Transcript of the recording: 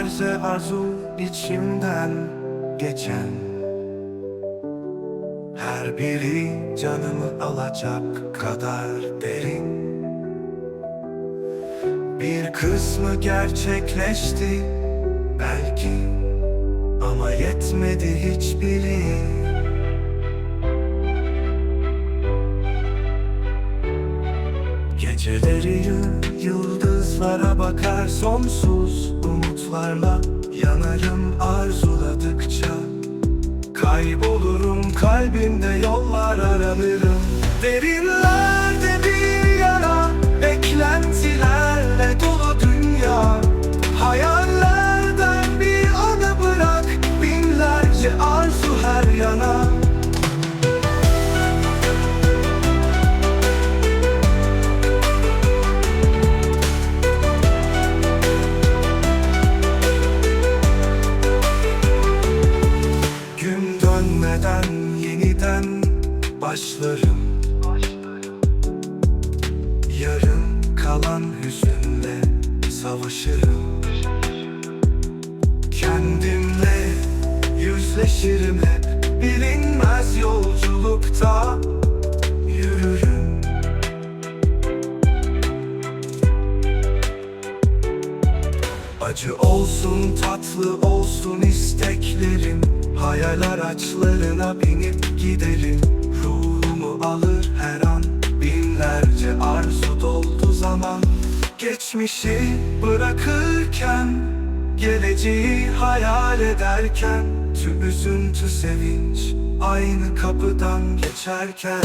Binlerce arzu içimden geçen. Her biri canımı alacak kadar derin. Bir kısmı gerçekleşti belki Ama yetmedi hiçbiri. Geceleri yıldızlara bakar sonsuz umutlarla Yanarım arzuladıkça Kaybolurum kalbimde yollar aranırım Derinlerde bir yara Beklentilerle dolu dünya Hayallerden bir anı bırak Binlerce arzu her yana Gün dönmeden yeniden başlarım. Yarın kalan hüzünle savaşırım. Kendimle yüzleşirim hep Bilinmez yolculukta. Yürürüm. Acı olsun tatlı olsun isteklerim Hayal araçlarına binip giderim. Ruhumu alır her an. Binlerce arzu doldu zaman. Geçmişi bırakırken Geleceği hayal ederken Tüm üzüntü sevinç Aynı kapıdan geçerken